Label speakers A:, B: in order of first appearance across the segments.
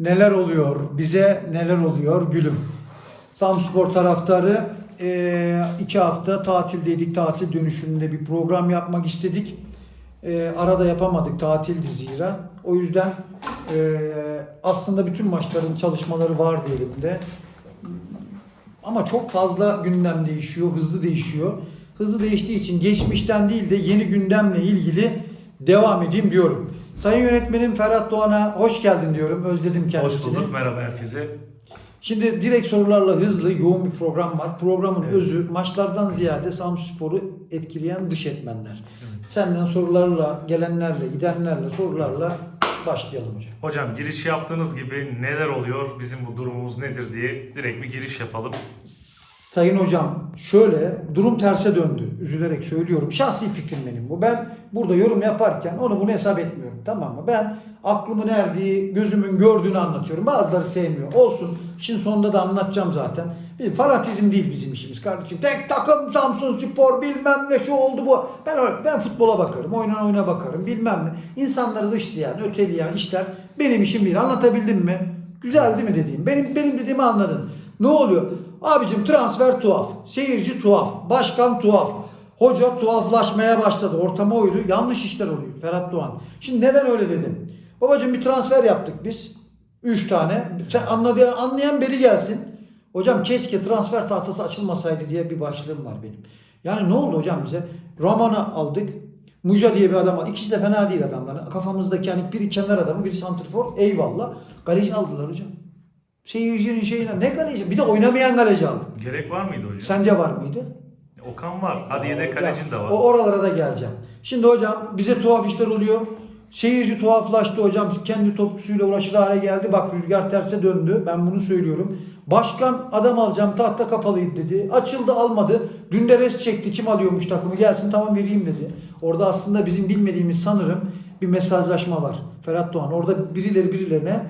A: neler oluyor, bize neler oluyor gülüm. Samspor taraftarı eee, iki hafta tatildeydik. Tatil dönüşünde bir program yapmak istedik. Eee, arada yapamadık tatildi zira. O yüzden eee, aslında bütün maçların çalışmaları vardı elimde. Ama çok fazla gündem değişiyor, hızlı değişiyor. Hızlı değiştiği için geçmişten değil de yeni gündemle ilgili devam edeyim diyorum. Sayın yönetmenim Ferhat Doğan'a hoş geldin diyorum. Özledim kendisini.
B: Hoş bulduk. Merhaba herkese.
A: Şimdi direkt sorularla hızlı, yoğun bir program var. Programın
B: Evet.
A: özü maçlardan ziyade Samspor'u etkileyen dış etmenler.
B: Evet.
A: Senden sorularla, gelenlerle, gidenlerle, sorularla başlayalım hocam.
B: Hocam giriş yaptığınız gibi neler oluyor, bizim bu durumumuz nedir diye direkt bir giriş yapalım.
A: Sayın hocam şöyle durum terse döndü. Üzülerek söylüyorum. Şahsi fikrim benim bu. Ben burada yorum yaparken onu bunu hesap etmiyorum. Tamam mı? Ben aklımın erdiği, gözümün gördüğünü anlatıyorum. Bazıları sevmiyor. Olsun. Şimdi sonunda da anlatacağım zaten. Bir fanatizm değil bizim işimiz kardeşim. Tek takım Samsun Spor bilmem ne şu oldu bu. Ben ben futbola bakarım. Oynan oyuna bakarım. Bilmem ne. İnsanları dışlayan, öteleyen işler benim işim değil. Anlatabildim mi? Güzel değil mi dediğim? Benim benim dediğimi anladın. Ne oluyor? Abicim transfer tuhaf, seyirci tuhaf, başkan tuhaf, hoca tuhaflaşmaya başladı. Ortama uydu. Yanlış işler oluyor Ferhat Doğan. Şimdi neden öyle dedim? Babacım bir transfer yaptık biz. Üç tane. Sen anladı, anlayan biri gelsin. Hocam keşke transfer tahtası açılmasaydı diye bir başlığım var benim. Yani ne oldu hocam bize? Roman'ı aldık. Muja diye bir adam var. İkisi de fena değil adamlar. Kafamızdaki hani biri kenar adamı, biri santrfor. Eyvallah. Kaleci aldılar hocam. Seyircinin şeyine ne kaleci? Bir de oynamayan kaleci aldı.
B: Gerek var mıydı hocam?
A: Sence var mıydı?
B: Okan var. Hadi yedek kalecin de var.
A: O oralara da geleceğim. Şimdi hocam bize tuhaf işler oluyor. Seyirci tuhaflaştı hocam. Kendi topçusuyla uğraşır hale geldi. Bak rüzgar terse döndü. Ben bunu söylüyorum. Başkan adam alacağım tahta kapalıydı dedi. Açıldı almadı. Dün de res çekti. Kim alıyormuş takımı gelsin tamam vereyim dedi. Orada aslında bizim bilmediğimiz sanırım bir mesajlaşma var. Ferhat Doğan. Orada birileri birilerine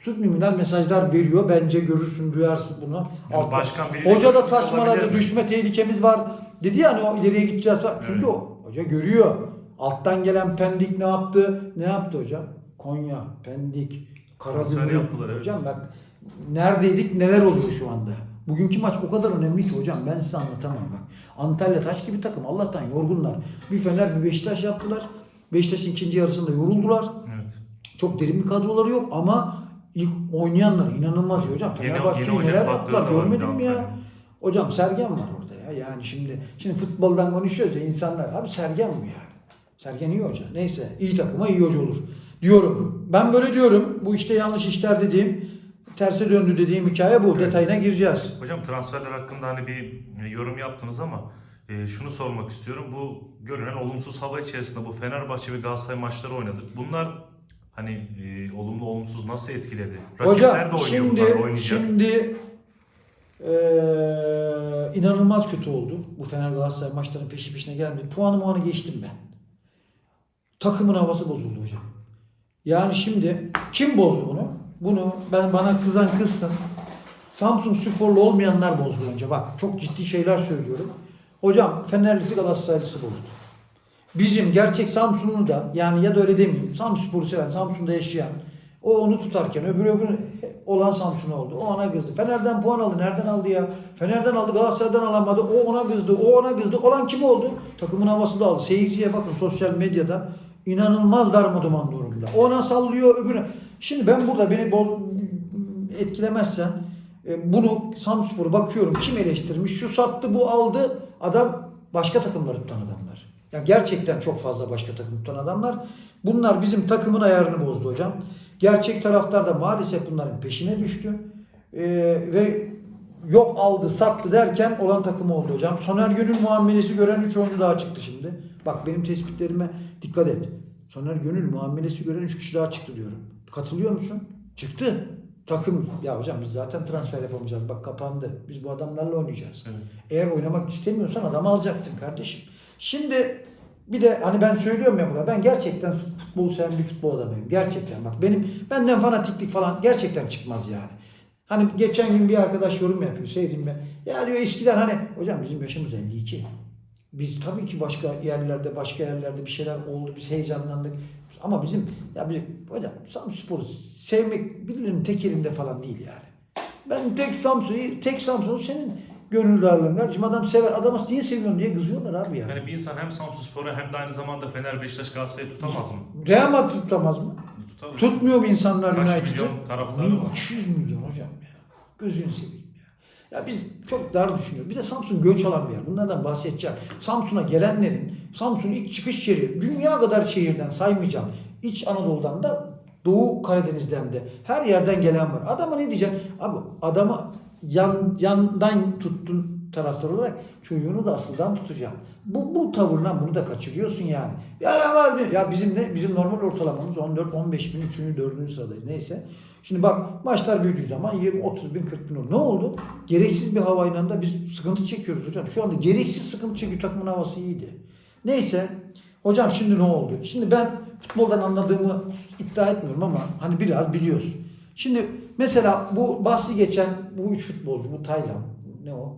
A: subliminal mesajlar veriyor. Bence görürsün, duyarsın bunu.
B: Yani başkan
A: Hoca da
B: mi?
A: düşme tehlikemiz var. Dedi yani o ileriye gideceğiz. Çünkü
B: Evet.
A: o hoca görüyor. Alttan gelen Pendik ne yaptı? Ne yaptı hocam? Konya, Pendik, Karagümrük.
B: yaptılar, evet.
A: Hocam bak neredeydik neler oluyor şu anda. Bugünkü maç o kadar önemli ki hocam ben size anlatamam bak. Antalya taş gibi takım Allah'tan yorgunlar. Bir Fener bir Beşiktaş yaptılar. Beşiktaş'ın ikinci yarısında yoruldular. Çok derin bir kadroları yok ama ilk oynayanlar inanılmaz ya hocam. Fenerbahçe'yi neler yaptılar görmedin mi ya? Hocam Sergen var orada ya. Yani şimdi şimdi futboldan konuşuyoruz ya insanlar. Abi Sergen mi yani? Sergen iyi hoca. Neyse iyi takıma iyi hoca olur. Diyorum. Ben böyle diyorum. Bu işte yanlış işler dediğim terse döndü dediğim hikaye bu.
B: Evet.
A: Detayına gireceğiz.
B: Hocam transferler hakkında hani bir yorum yaptınız ama e, şunu sormak istiyorum. Bu görünen olumsuz hava içerisinde bu Fenerbahçe ve Galatasaray maçları oynadık. Bunlar hani e, olumlu olumsuz nasıl etkiledi?
A: Hocam
B: Rakipler de oynuyor
A: şimdi
B: bunlar oynayacak.
A: şimdi eee, inanılmaz kötü oldu. Bu Fener Galatasaray maçlarının peşi peşine gelmedi. Puanı muanı geçtim ben. Takımın havası bozuldu hocam. Yani şimdi kim bozdu bunu? Bunu ben bana kızan kızsın. Samsun sporlu olmayanlar bozdu önce. Bak çok ciddi şeyler söylüyorum. Hocam Fenerlisi Galatasaraylısı bozdu. Bizim gerçek Samsun'u da yani ya da öyle demeyeyim. Samsun'u seven, Samsun'da yaşayan o onu tutarken öbürü öbürü olan Samsun oldu. O ona kızdı. Fener'den puan aldı. Nereden aldı ya? Fener'den aldı. Galatasaray'dan alamadı. O ona kızdı. O ona kızdı. Olan kim oldu? Takımın havası da aldı. Seyirciye bakın sosyal medyada inanılmaz darmaduman durumda. Ona sallıyor öbürüne. Şimdi ben burada beni boz, etkilemezsen e, bunu Samspor'a bakıyorum kim eleştirmiş şu sattı bu aldı adam başka takımları tutan adamlar. Yani gerçekten çok fazla başka takım tutan adamlar. Bunlar bizim takımın ayarını bozdu hocam. Gerçek taraftar da maalesef bunların peşine düştü. E, ve yok aldı sattı derken olan takım oldu hocam. Soner Gönül muamelesi gören 3 oyuncu daha çıktı şimdi. Bak benim tespitlerime dikkat et. Soner Gönül muamelesi gören 3 kişi daha çıktı diyorum. Katılıyor musun? Çıktı. Takım ya hocam biz zaten transfer yapamayacağız. Bak kapandı. Biz bu adamlarla oynayacağız.
B: Evet.
A: Eğer oynamak istemiyorsan adamı alacaktın kardeşim. Şimdi bir de hani ben söylüyorum ya burada ben gerçekten futbolu seven bir futbol adamıyım. Gerçekten bak benim benden fanatiklik falan gerçekten çıkmaz yani. Hani geçen gün bir arkadaş yorum yapıyor sevdim ben. Ya diyor eskiden hani hocam bizim yaşımız 52. Biz tabii ki başka yerlerde başka yerlerde bir şeyler oldu biz heyecanlandık. Ama bizim ya bir hocam Samsunspor'u sevmek birilerinin tek elinde falan değil yani. Ben tek Samsun'u, tek Samsun'u senin gönül darlığın kardeşim. Adam sever. Adamı niye seviyorsun diye kızıyorlar abi ya.
B: Yani bir insan hem Samsunspor'u hem de aynı zamanda Fener, Beşiktaş, Galatasaray'ı tutamaz mı?
A: Real Madrid tutamaz mı?
B: Tutamaz.
A: Tutmuyor mu insanlar
B: Kaç
A: United'ı?
B: milyon taraftarı var?
A: 200 milyon hocam ya. Gözünü seveyim ya. Ya biz çok dar düşünüyoruz. Bir de Samsun göç alan bir yer. Bunlardan bahsedeceğim. Samsun'a gelenlerin, Samsun'un ilk çıkış yeri, dünya kadar şehirden saymayacağım. İç Anadolu'dan da Doğu Karadeniz'den de her yerden gelen var. Adama ne diyeceğim? Abi adama yan, yandan tuttun taraftar olarak çocuğunu da asıldan tutacağım. Bu, bu tavırla bunu da kaçırıyorsun yani. Ya, ya, ya bizim ne? Bizim normal ortalamamız 14-15 bin, 3. 4. sıradayız. Neyse. Şimdi bak maçlar büyüdüğü zaman 20, 30 bin, 40 bin olur. Ne oldu? Gereksiz bir havayla da biz sıkıntı çekiyoruz hocam. Şu anda gereksiz sıkıntı çekiyor. Takımın havası iyiydi. Neyse. Hocam şimdi ne oldu? Şimdi ben futboldan anladığımı iddia etmiyorum ama hani biraz biliyoruz. Şimdi mesela bu bahsi geçen bu üç futbolcu, bu Taylan, ne o?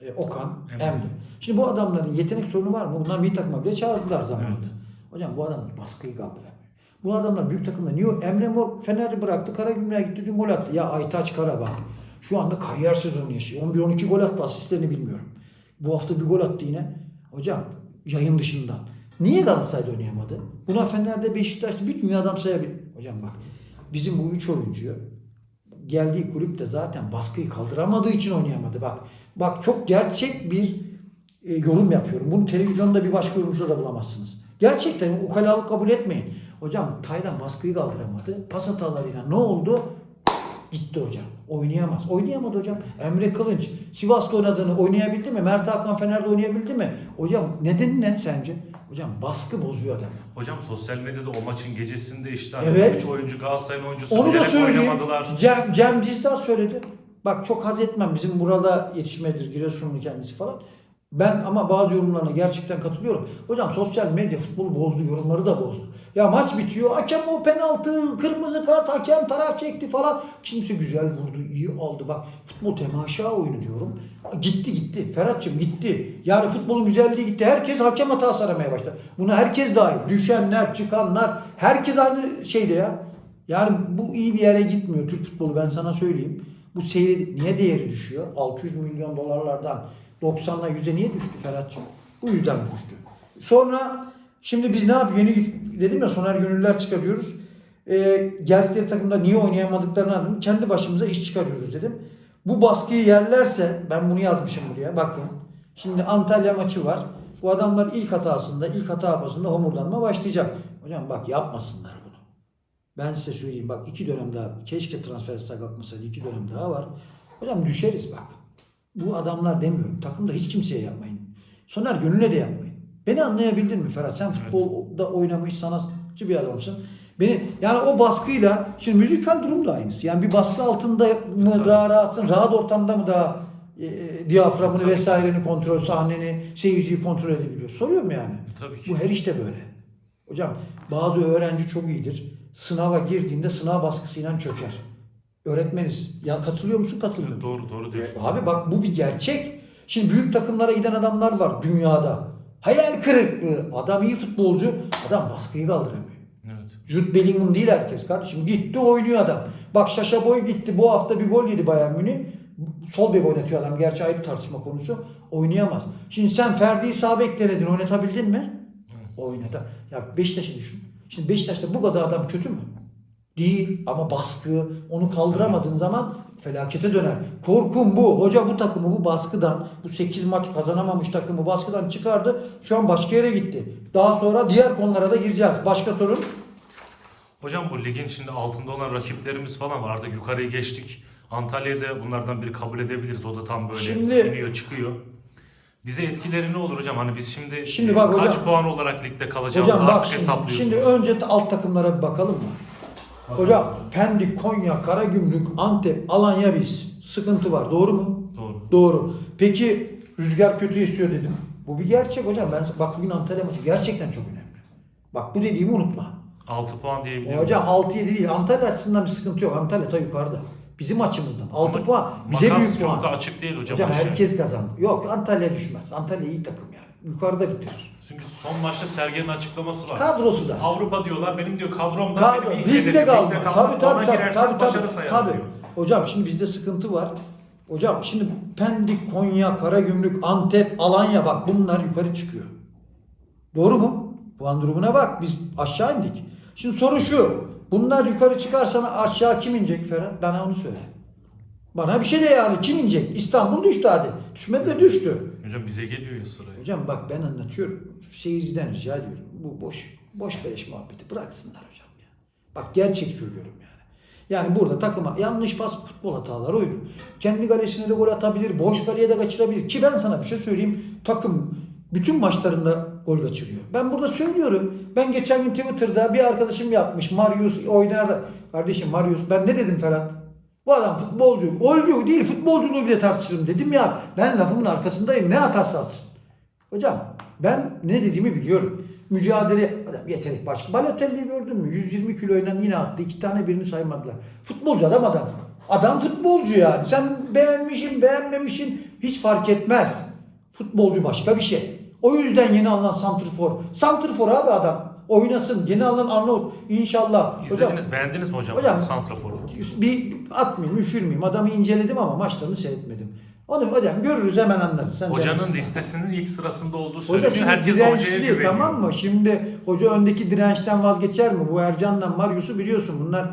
A: E, Okan,
B: Emre.
A: Emre. Şimdi bu adamların yetenek sorunu var mı? Bunlar bir takıma bile çağırdılar zamanında.
B: Evet.
A: Hocam bu adamlar baskıyı kaldıramıyor. Bu adamlar büyük takımda niye? Emre Mor Fener'i bıraktı. Karagümrük'e gitti dün gol attı. Ya Aytaç Kara bak. Şu anda kariyer sezonu yaşıyor. 11-12 gol attı. Asistlerini bilmiyorum. Bu hafta bir gol attı yine. Hocam yayın dışından. Niye Galatasaray'da oynayamadı? Buna Fener'de Beşiktaş'ta bir dünya adam sayabilir. Hocam bak bizim bu üç oyuncuyu geldiği kulüpte zaten baskıyı kaldıramadığı için oynayamadı. Bak bak çok gerçek bir e, yorum yapıyorum. Bunu televizyonda bir başka yorumcuda da bulamazsınız. Gerçekten ukalalık kabul etmeyin. Hocam Taylan baskıyı kaldıramadı. Pas hatalarıyla ne oldu? Gitti hocam. Oynayamaz. Oynayamadı hocam. Emre Kılınç Sivas'ta oynadığını oynayabildi mi? Mert Hakan Fener'de oynayabildi mi? Hocam nedeni ne sence? Hocam baskı bozuyor adamı.
B: Hocam sosyal medyada o maçın gecesinde işte hani
A: Evet.
B: üç oyuncu Galatasaray'ın oyuncusu
A: Onu da söyleyeyim.
B: oynamadılar.
A: Cem, Cem Dizdar söyledi. Bak çok haz etmem. Bizim burada yetişmedir. Giresunlu kendisi falan. Ben ama bazı yorumlarına gerçekten katılıyorum. Hocam sosyal medya futbolu bozdu. Yorumları da bozdu. Ya maç bitiyor. Hakem o penaltı, kırmızı kart, hakem taraf çekti falan. Kimse güzel vurdu, iyi aldı. Bak futbol temaşa oyunu diyorum. Gitti gitti. Ferhat'cığım gitti. Yani futbolun güzelliği gitti. Herkes hakem hatası aramaya başladı. Buna herkes dahil. Düşenler, çıkanlar. Herkes aynı şeyde ya. Yani bu iyi bir yere gitmiyor Türk futbolu ben sana söyleyeyim. Bu seyri niye değeri düşüyor? 600 milyon dolarlardan 90'la 100'e niye düştü Ferhat'cığım? Bu yüzden düştü. Sonra şimdi biz ne yapıyoruz? Yeni dedim ya Soner Gönüller çıkarıyoruz. Ee, geldikleri takımda niye oynayamadıklarını anladım. Kendi başımıza iş çıkarıyoruz dedim. Bu baskıyı yerlerse ben bunu yazmışım buraya bakın. Şimdi Antalya maçı var. Bu adamlar ilk hatasında, ilk hata yapmasında homurdanma başlayacak. Hocam bak yapmasınlar bunu. Ben size söyleyeyim bak iki dönem daha keşke transfer sakatmasaydı iki dönem daha var. Hocam düşeriz bak. Bu adamlar demiyorum. Takımda hiç kimseye yapmayın. Soner Gönül'e de yapmayın. Beni anlayabildin mi Ferhat? Sen futbolda oynamış sanatçı bir adamsın. Beni yani o baskıyla şimdi müzikal durum da aynısı. Yani bir baskı altında mı
B: Tabii.
A: daha rahatsın, rahat ortamda mı daha e, e, diyaframını
B: Tabii.
A: vesaireni kontrol, sahneni, seyirciyi kontrol edebiliyor. Soruyorum yani.
B: Tabii ki.
A: Bu her işte böyle. Hocam bazı öğrenci çok iyidir. Sınava girdiğinde sınav baskısıyla çöker. Öğretmeniz. Ya katılıyor musun katılmıyor musun?
B: Doğru doğru diyorsun.
A: Abi bak bu bir gerçek. Şimdi büyük takımlara giden adamlar var dünyada. Hayal kırıklığı. Adam iyi futbolcu. Adam baskıyı kaldıramıyor.
B: Evet.
A: Jude Bellingham değil herkes kardeşim. Gitti oynuyor adam. Bak Şaşa Boy gitti. Bu hafta bir gol yedi Bayern Münih. Sol bek oynatıyor adam. Gerçi ayrı tartışma konusu. Oynayamaz. Şimdi sen Ferdi'yi sağ bek denedin. Oynatabildin mi? Oynata. Ya Beşiktaş'ı düşün. Şimdi Beşiktaş'ta bu kadar adam kötü mü? Değil ama baskı onu kaldıramadığın zaman felakete döner. Korkum bu. Hoca bu takımı bu baskıdan, bu 8 maç kazanamamış takımı baskıdan çıkardı. Şu an başka yere gitti. Daha sonra diğer konulara da gireceğiz. Başka sorun?
B: Hocam bu ligin şimdi altında olan rakiplerimiz falan var. Artık yukarıya geçtik. Antalya'yı da bunlardan biri kabul edebiliriz. O da tam böyle
A: Şimdi-
B: iniyor çıkıyor. Bize etkileri ne olur hocam? Hani biz şimdi,
A: Şimdi bak
B: kaç
A: hocam-
B: puan olarak ligde kalacağımızı
A: Hocam bak
B: artık
A: şimdi,
B: hesaplıyorsunuz.
A: şimdi önce alt takımlara bir bakalım mı? Hocam Pendik, Konya, Karagümrük, Antep, Alanya biz. Sıkıntı var. Doğru mu?
B: Doğru.
A: Doğru. Peki rüzgar kötü esiyor dedim. Bu bir gerçek hocam. Ben bak bugün Antalya maçı gerçekten çok önemli. Bak bu dediğimi unutma.
B: 6 puan diyebiliyorum.
A: Hocam 6-7 değil. Antalya açısından bir sıkıntı yok. Antalya ta yukarıda. Bizim açımızdan. 6
B: Ama
A: puan. Bize
B: Makas
A: büyük puan.
B: çok da açık değil hocam.
A: Hocam
B: Aşağı.
A: herkes kazandı. Yok Antalya düşmez. Antalya iyi takım yani. Yukarıda bitirir.
B: Çünkü son maçta Sergen'in açıklaması var.
A: Kadrosu da.
B: Avrupa diyorlar benim diyor kadromda
A: Kadro,
B: benim ilk
A: ligde kalma.
B: ligde
A: Tabii
B: kalmak.
A: tabii
B: Ona
A: tabii.
B: girersen
A: tabii,
B: başarı
A: tabii,
B: sayarım
A: tabii.
B: diyor.
A: Hocam şimdi bizde sıkıntı var. Hocam şimdi Pendik, Konya, Karagümrük, Antep, Alanya bak bunlar yukarı çıkıyor. Doğru mu? Puan durumuna bak. Biz aşağı indik. Şimdi soru şu. Bunlar yukarı çıkarsa aşağı kim inecek Ferhat? Bana onu söyle. Bana bir şey de yani kim inecek? İstanbul düştü hadi. Düşmedi de düştü.
B: Hocam bize geliyor ya sıraya.
A: Hocam bak ben anlatıyorum. Seyirciden rica ediyorum. Bu boş boş beleş muhabbeti bıraksınlar hocam ya. Bak gerçek söylüyorum yani. Yani burada takıma yanlış pas futbol hataları oyunu. Kendi kalesine de gol atabilir, boş kaleye de kaçırabilir. Ki ben sana bir şey söyleyeyim. Takım bütün maçlarında gol kaçırıyor. Ben burada söylüyorum. Ben geçen gün Twitter'da bir arkadaşım yapmış. Marius oynar. Kardeşim Marius ben ne dedim Ferhat? Bu adam futbolcu. Golcü değil futbolculuğu bile tartışırım dedim ya. Ben lafımın arkasındayım. Ne atarsa atsın. Hocam ben ne dediğimi biliyorum. Mücadele adam yetenek başka. Balotelli'yi gördün mü? 120 kiloyla yine attı. İki tane birini saymadılar. Futbolcu adam adam. Adam futbolcu yani. Sen beğenmişsin beğenmemişsin hiç fark etmez. Futbolcu başka bir şey. O yüzden yeni alınan Santrfor. Santrfor abi adam. Oynasın. Yeni alınan Arnavut. İnşallah. Hocam,
B: İzlediniz, beğendiniz mi hocam,
A: Hocam-
B: Santrafor'u?
A: bir atmayayım, üşürmeyeyim. Adamı inceledim ama maçlarını seyretmedim. Onu hocam görürüz hemen anlarız. Sen
B: Hocanın listesinin ilk sırasında olduğu
A: Hoca
B: söyleniyor.
A: şimdi
B: Herkes hocaya güveniyor.
A: tamam mı? Şimdi hoca öndeki dirençten vazgeçer mi? Bu Ercan'la Marius'u biliyorsun bunlar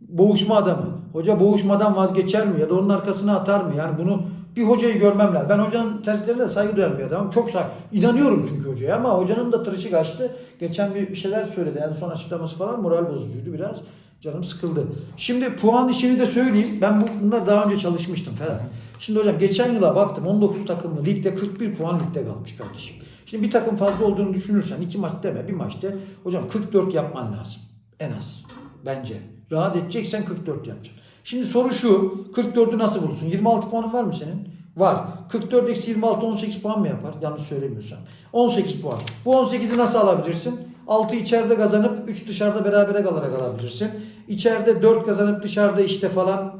A: boğuşma adamı. Hoca boğuşmadan vazgeçer mi? Ya da onun arkasına atar mı? Yani bunu bir hocayı görmem lazım. Ben hocanın tercihlerine saygı duyan bir adamım. Çok say inanıyorum çünkü hocaya ama hocanın da tırışı kaçtı. Geçen bir, şeyler söyledi. En son açıklaması falan moral bozucuydu biraz. Canım sıkıldı. Şimdi puan işini de söyleyeyim. Ben bu, bunlar daha önce çalışmıştım Ferhat. Şimdi hocam geçen yıla baktım 19 takımlı ligde 41 puan ligde kalmış kardeşim. Şimdi bir takım fazla olduğunu düşünürsen iki maç deme bir maçta hocam 44 yapman lazım. En az. Bence. Rahat edeceksen 44 yapacaksın. Şimdi soru şu. 44'ü nasıl bulursun? 26 puanın var mı senin? Var. 44 eksi 26 18 puan mı yapar? Yanlış söylemiyorsam. 18 puan. Bu 18'i nasıl alabilirsin? 6 içeride kazanıp 3 dışarıda berabere kalarak alabilirsin. İçeride 4 kazanıp dışarıda işte falan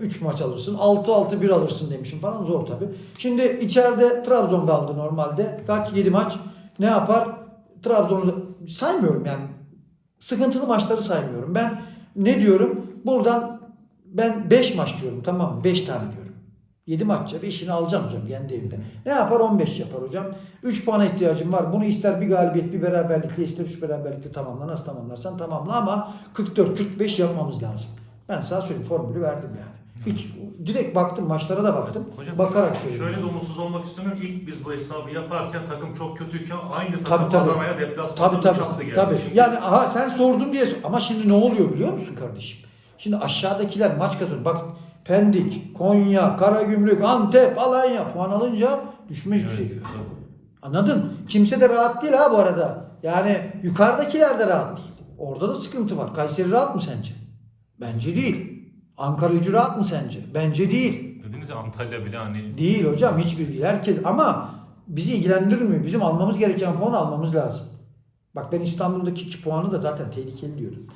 A: 3 maç alırsın. 6-6-1 alırsın demişim falan zor tabi. Şimdi içeride Trabzon kaldı normalde. Kaç? 7 maç. Ne yapar? Trabzon'u saymıyorum yani. Sıkıntılı maçları saymıyorum. Ben ne diyorum? Buradan ben 5 maç diyorum tamam mı? 5 tane diyorum. 7 maçça 5'ini alacağım hocam kendi evimde. Ne yapar? 15 yapar hocam. 3 puana ihtiyacım var. Bunu ister bir galibiyet bir beraberlikle ister 3 beraberlikle tamamla. Nasıl tamamlarsan tamamla ama 44-45 yapmamız lazım. Ben sana söyleyeyim formülü verdim yani. Hiç direkt baktım maçlara da baktım.
B: Hocam
A: bakarak söylüyorum.
B: şöyle de umutsuz olmak istemiyorum. İlk biz bu hesabı yaparken takım çok kötüyken aynı takım
A: Tabii.
B: Adana'ya deplasmanda
A: Tabii tabii.
B: geldi.
A: tabii.
B: Şimdi
A: Yani aha sen sordun diye ama şimdi ne oluyor biliyor musun kardeşim? Şimdi aşağıdakiler maç kazanıyor. Bak Pendik, Konya, Karagümrük, Antep, Alanya puan alınca düşme
B: Evet,
A: yükseliyor.
B: tabii.
A: Anladın? Kimse de rahat değil ha bu arada. Yani yukarıdakiler de rahat değil. Orada da sıkıntı var. Kayseri rahat mı sence? Bence değil. Ankara gücü rahat mı sence? Bence değil.
B: Dediniz ya Antalya bile hani
A: Değil hocam hiçbir değil. Herkes ama bizi ilgilendirmiyor. Bizim almamız gereken puan almamız lazım. Bak ben İstanbul'daki iki puanı da zaten tehlikeli diyordum.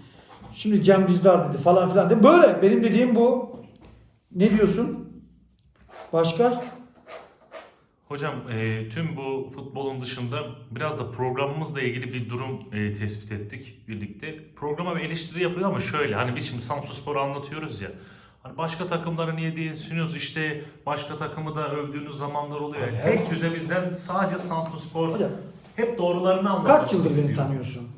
A: Şimdi Cem Dizdar dedi falan filan dedi. Böyle benim dediğim bu. Ne diyorsun? Başka?
B: Hocam e, tüm bu futbolun dışında biraz da programımızla ilgili bir durum e, tespit ettik birlikte. Programa bir eleştiri yapılıyor ama şöyle hani biz şimdi Samsunspor'u anlatıyoruz ya. Hani başka takımlara niye düşünüyoruz işte başka takımı da övdüğünüz zamanlar oluyor. Yani
A: Evet.
B: tek düze bizden sadece Samsunspor
A: Hocam
B: hep doğrularını anlatmak
A: kaç yıldır beni tanıyorsun?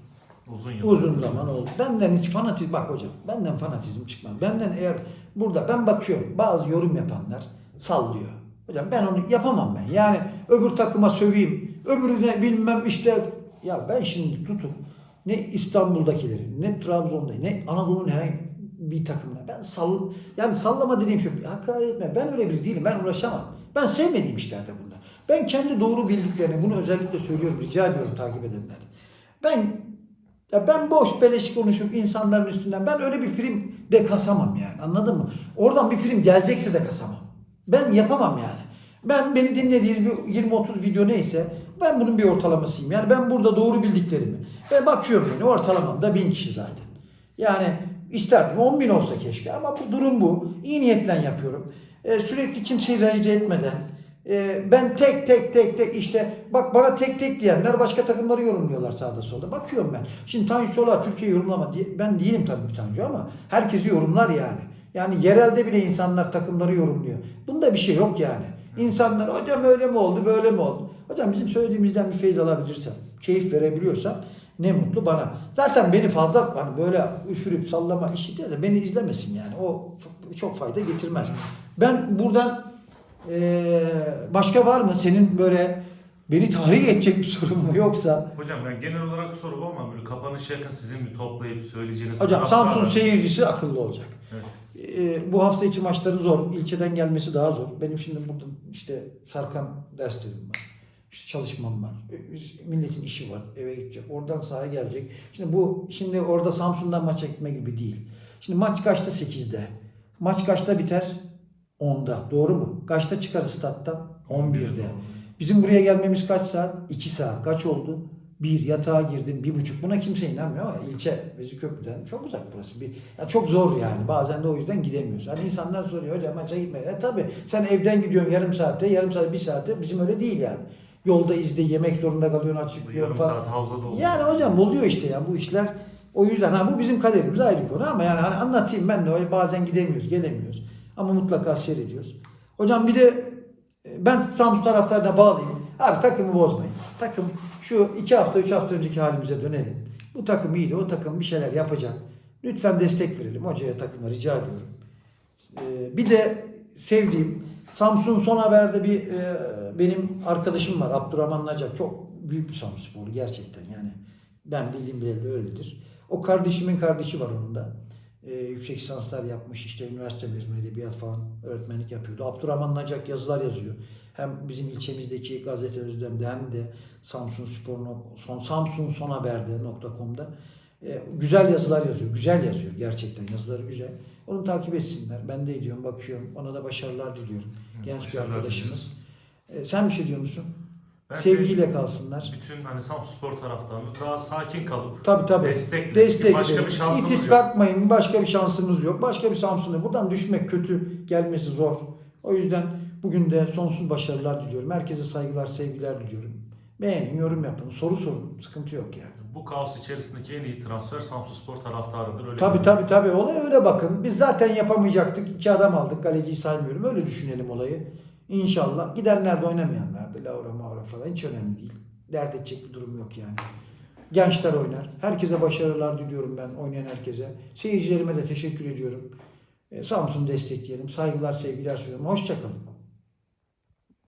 B: Uzun yıllar.
A: Uzun zaman oldu. Benden hiç fanatizm bak hocam. Benden fanatizm çıkmaz. Benden eğer burada ben bakıyorum bazı yorum yapanlar sallıyor. Hocam ben onu yapamam ben. Yani öbür takıma söveyim. Öbürüne bilmem işte ya ben şimdi tutup ne İstanbul'dakileri ne Trabzon'da ne Anadolu'nun herhangi bir takımına ben sall yani sallama dediğim şey hakaret etme. Ben öyle biri değilim. Ben uğraşamam. Ben sevmediğim işlerde bunlar. Ben kendi doğru bildiklerini bunu özellikle söylüyorum. Rica ediyorum takip edenler. Ben ya ben boş beleş konuşup insanların üstünden ben öyle bir prim de kasamam yani anladın mı? Oradan bir prim gelecekse de kasamam. Ben yapamam yani. Ben beni dinlediğiniz bir 20-30 video neyse ben bunun bir ortalamasıyım. Yani ben burada doğru bildiklerimi ve bakıyorum yani ortalamamda 1000 kişi zaten. Yani isterdim 10 bin olsa keşke ama bu durum bu. İyi niyetle yapıyorum. Ee, sürekli kimseyi rencide etmeden Ee, ben tek tek tek tek işte bak bana tek tek diyenler başka takımları yorumluyorlar sağda solda. Bakıyorum ben. Şimdi Tanju Çolak Türkiye yorumlama diye ben değilim tabii Tanju ama herkesi yorumlar yani. Yani yerelde bile insanlar takımları yorumluyor. Bunda bir şey yok yani. İnsanlar hocam öyle mi oldu böyle mi oldu? Hocam bizim söylediğimizden bir feyiz alabilirsem, keyif verebiliyorsam ne mutlu bana. Zaten beni fazla hani böyle üfürüp sallama işi değil de beni izlemesin yani. O çok fayda getirmez. Ben buradan eee, başka var mı senin böyle beni tahrik edecek bir sorun mu yoksa?
B: Hocam ben genel olarak soru bu ama böyle kapanışa yakın sizin bir toplayıp söyleyeceğiniz
A: Hocam
B: taraflar
A: Samsun
B: var.
A: seyircisi akıllı olacak.
B: Evet.
A: Ee, bu hafta içi maçları zor. İlçeden gelmesi daha zor. Benim şimdi burada işte Sarkan derslerim var. İşte çalışmam var. Ee, Milletin işi var. Eve gidecek. Oradan sahaya gelecek. Şimdi bu şimdi orada Samsun'dan maça gitme gibi değil. Şimdi maç kaçta? 8'de. Maç kaçta biter? 10'da. Doğru mu? Kaçta çıkar stat'tan? 11'de. Bizim buraya gelmemiz kaç saat? 2 saat. Kaç oldu? Bir yatağa girdim, bir buçuk. Buna kimse inanmıyor ama ilçe Vezirköprü'den çok uzak burası. Bir, ya çok zor yani. Bazen de o yüzden gidemiyoruz. Hani insanlar soruyor hocam maça gitme. E tabi sen evden gidiyorsun yarım saatte, yarım saat, bir saatte. Bizim öyle değil yani. Yolda izde yemek zorunda kalıyorsun, açıklıyorsun
B: Yarım
A: falan.
B: saat havzada oldu.
A: Yani hocam oluyor işte ya bu işler. O yüzden ha bu bizim kaderimiz ayrı konu ama yani hani anlatayım ben de öyle bazen gidemiyoruz, gelemiyoruz. Ama mutlaka seyrediyoruz. Hocam bir de e, ben Samsun taraftarına bağlayayım. Abi takımı bozmayın. Takım şu iki hafta, üç hafta önceki halimize dönelim. Bu takım iyiydi, o takım bir şeyler yapacak. Lütfen destek verelim hocaya takıma rica ediyorum. Ee, bir de sevdiğim Samsun Son Haber'de bir e, benim arkadaşım var Abdurrahman Nacak. Çok büyük bir Samsun sporlu gerçekten yani. Ben bildiğim bileli öyledir. O kardeşimin kardeşi var onun da. Ee, yüksek lisanslar yapmış işte üniversite mezunu edebiyat falan öğretmenlik yapıyordu. Abdurrahman Nacak yazılar yazıyor. Hem bizim ilçemizdeki gazete Özlem'de hem de Samsun Spor son Samsun Son Haber'de.com'da e, güzel yazılar yazıyor. Güzel yazıyor gerçekten. Yazıları güzel. Onu takip etsinler. Ben de ediyorum, bakıyorum. Ona da başarılar diliyorum. Genç bir
B: başarılar
A: arkadaşımız. E, sen bir şey diyor musun?
B: Belki
A: Sevgiyle kalsınlar.
B: Bütün hani Samsun Spor taraftarını daha sakin kalıp
A: Tabii tabii.
B: destekle.
A: Destek
B: Başka bir şansımız
A: İtip
B: yok.
A: kalkmayın. Başka bir şansımız yok. Başka bir Samsun'da. Buradan düşmek kötü. Gelmesi zor. O yüzden bugün de sonsuz başarılar diliyorum. Herkese saygılar, sevgiler diliyorum. Beğenin, yorum yapın. Soru sorun. Sıkıntı yok yani.
B: Bu kaos içerisindeki en iyi transfer Samsun Spor taraftarıdır. Öyle
A: Tabii tabii tabii. Olaya öyle bakın. Biz zaten yapamayacaktık. İki adam aldık. Kaleciyi saymıyorum. Öyle düşünelim olayı. İnşallah. Gidenler de oynamayanlar da. Laura Maura falan hiç önemli değil. Dert edecek bir durum yok yani. Gençler oynar. Herkese başarılar diliyorum ben oynayan herkese. Seyircilerime de teşekkür ediyorum. E, Samsun destekleyelim. Saygılar, sevgiler sunuyorum. Hoşçakalın.